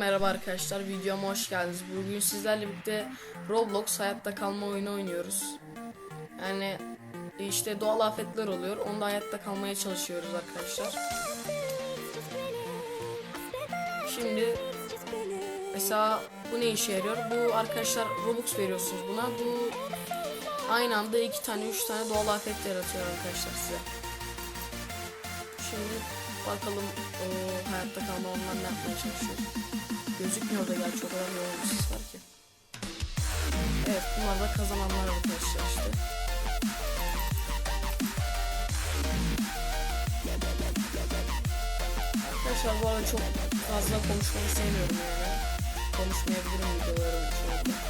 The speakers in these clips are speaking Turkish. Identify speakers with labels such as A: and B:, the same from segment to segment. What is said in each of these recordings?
A: Merhaba arkadaşlar, videoma hoş geldiniz. Bugün sizlerle birlikte Roblox hayatta kalma oyunu oynuyoruz. Yani işte doğal afetler oluyor, onda hayatta kalmaya çalışıyoruz arkadaşlar. Şimdi mesela bu ne işe yarıyor? Bu arkadaşlar Robux veriyorsunuz buna. Bu aynı anda iki tane, üç tane doğal afet yaratıyor arkadaşlar size. Şimdi bakalım o hayatta kalma onlar ne yapmaya çalışıyor. Gözükmüyor da gerçi o kadar yoğun var ki. Evet bunlar da kazananlar arkadaşlar işte. Arkadaşlar bu arada çok fazla konuşmayı sevmiyorum yani. Konuşmayabilirim videolarım. Evet.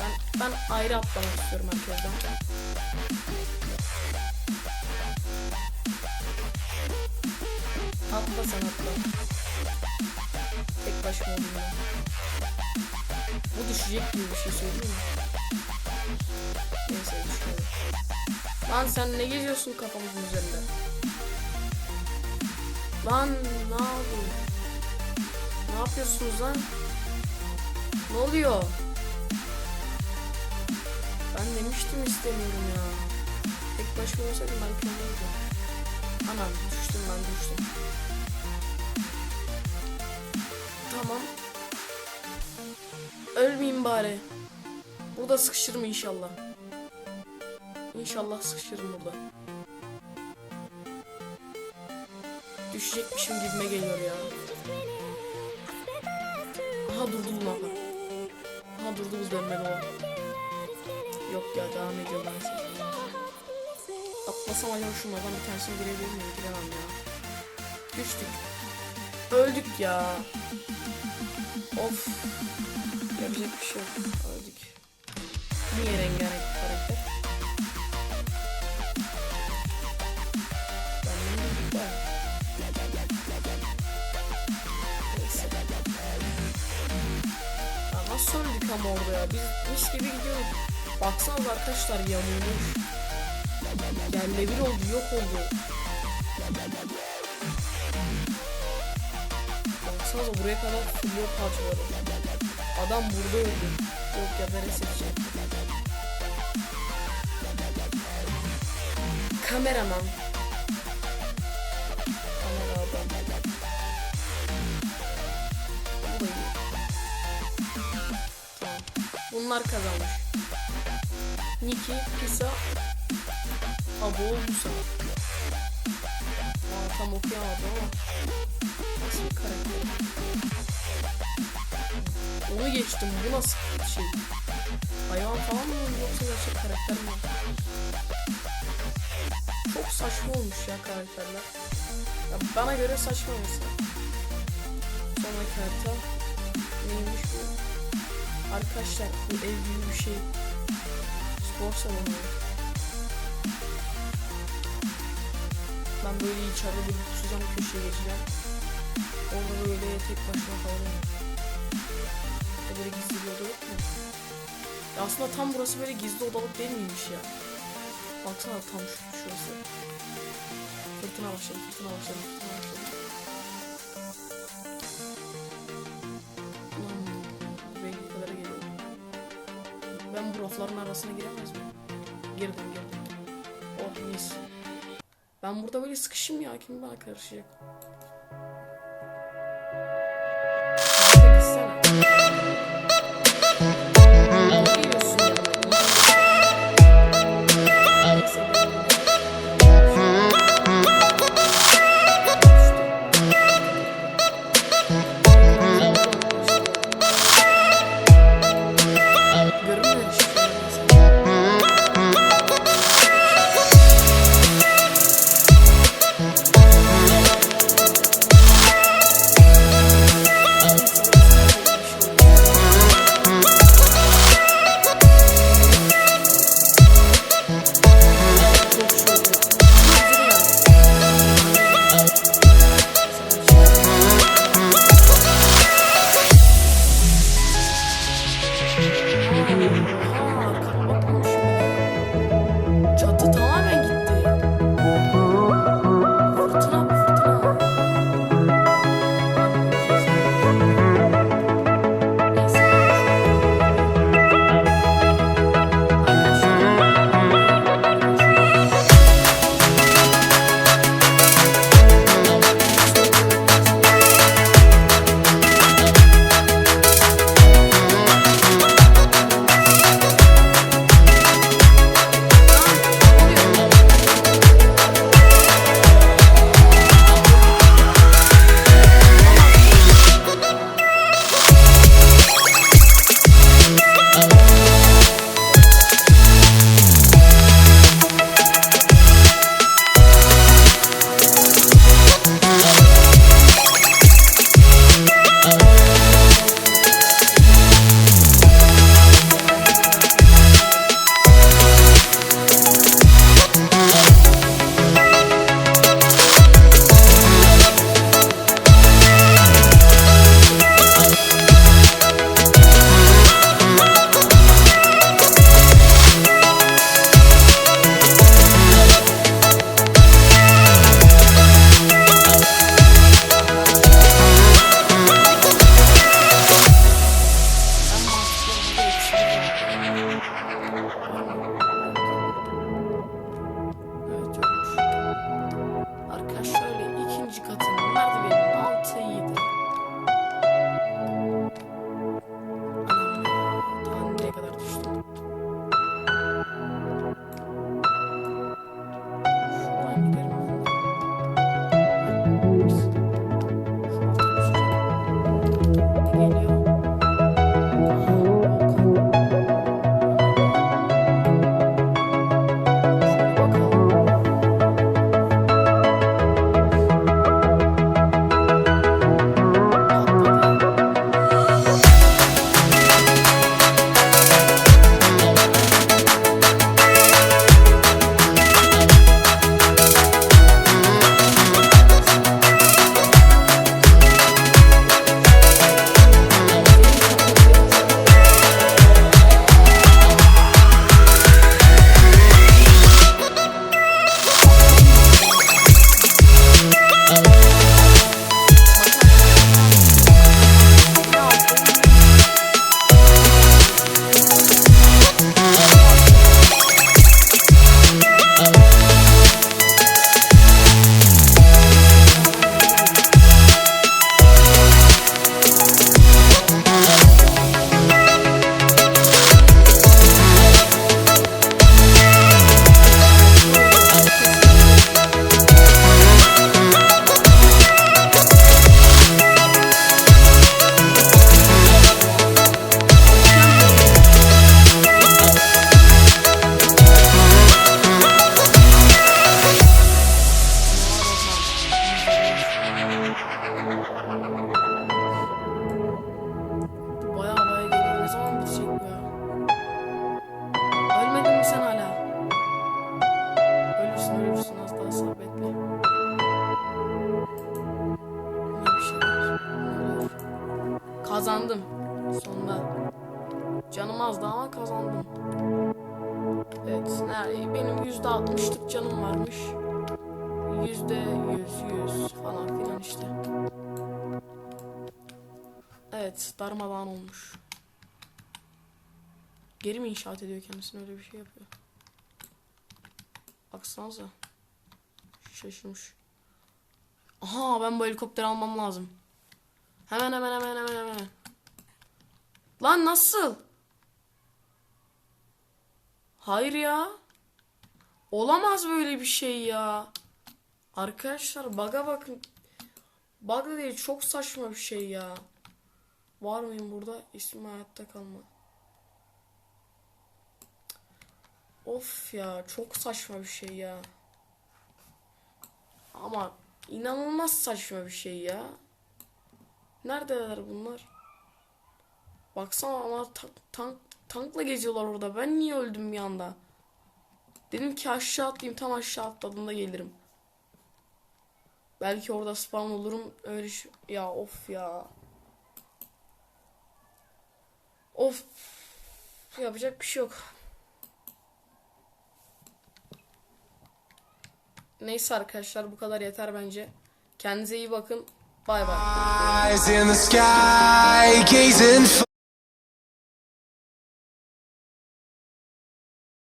A: Ben, ben ayrı atlamak istiyorum herkesten. Atla sen atla. Tek başıma olayım ben. Bu düşecek gibi bir şey söyleyeyim mi? Neyse düşmedi. Lan sen ne geziyorsun kafamızın üzerinde? Lan ne oldu? Ne yapıyorsunuz lan? Ne oluyor? Ben demiştim istemiyorum ya. Tek başıma olsaydım belki olurdu. Anam düştüm ben düştüm. Tamam. Ölmeyeyim bari. Burada sıkışırım inşallah. İnşallah sıkışırım burada. Düşecekmişim gibime geliyor ya. Aha durdu bu lava. Aha durdu bu dönme lava. Yok ya devam ediyor ben Atlasam acaba şunlardan bir tanesine girebilir miyim? Giremem ya. Düştük. Öldük ya. Of. Yapacak bir şey yok. Öldük. Niye rengarenk nasıl öldük ama orada ya? Biz mis gibi gidiyoruz. Baksanıza arkadaşlar yamulmuş. Yerle bir oldu, yok oldu. Baksanıza buraya kadar fırlıyor parçaları. Adam burada öldü. Yok ya ben seçeceğim. Kameraman. Bunlar kazanmış. Niki, Pisa, Abo, Musa. Aa, tam okuyamadım ama. Nasıl bir karakter? Onu geçtim. Bu nasıl bir şey? Hayvan falan mı yoksa gerçek karakter mi? Çok saçma olmuş ya karakterler. Ya bana göre saçma mesela. Sonraki harita neymiş bu? Arkadaşlar bu ev gibi bir şey. Spor salonu. Ben böyle içeride bir mutsuzdan bir köşeye geçeceğim. Orada böyle tek başıma kalacağım. Böyle gizli bir oda yok mu? Ya aslında tam burası böyle gizli odalık değil miymiş ya? Baksana tam şu, şurası. Fırtına başladı, fırtına başladı, fırtına başladı. Rafların arasına giremez miyim? Girdim girdim. Oh mis. Ben burada böyle sıkışım ya kim bana karışacak? Thank you. Kazandım. Sonunda. Canım azdı ama kazandım. Evet. ne- Benim yüzde altmışlık canım varmış. Yüzde yüz, yüz falan filan işte. Evet, darmadağın olmuş. Geri mi inşaat ediyor kendisini öyle bir şey yapıyor. Baksanıza. Şaşırmış. Aha ben bu helikopteri almam lazım. Hemen hemen hemen hemen hemen. Lan nasıl? Hayır ya. Olamaz böyle bir şey ya. Arkadaşlar baga bakın. Bug da değil çok saçma bir şey ya. Var mıyım burada? İsmim hayatta kalma. Of ya çok saçma bir şey ya. Ama inanılmaz saçma bir şey ya. Neredeler bunlar? Baksana ama ta- tank tankla geziyorlar orada. Ben niye öldüm bir anda? Dedim ki aşağı atlayayım tam aşağı atladığımda gelirim. Belki orada spawn olurum. Öyle şu... Ya of ya. Of. Yapacak bir şey yok. Neyse arkadaşlar bu kadar yeter bence. Kendinize iyi bakın. Bay bay.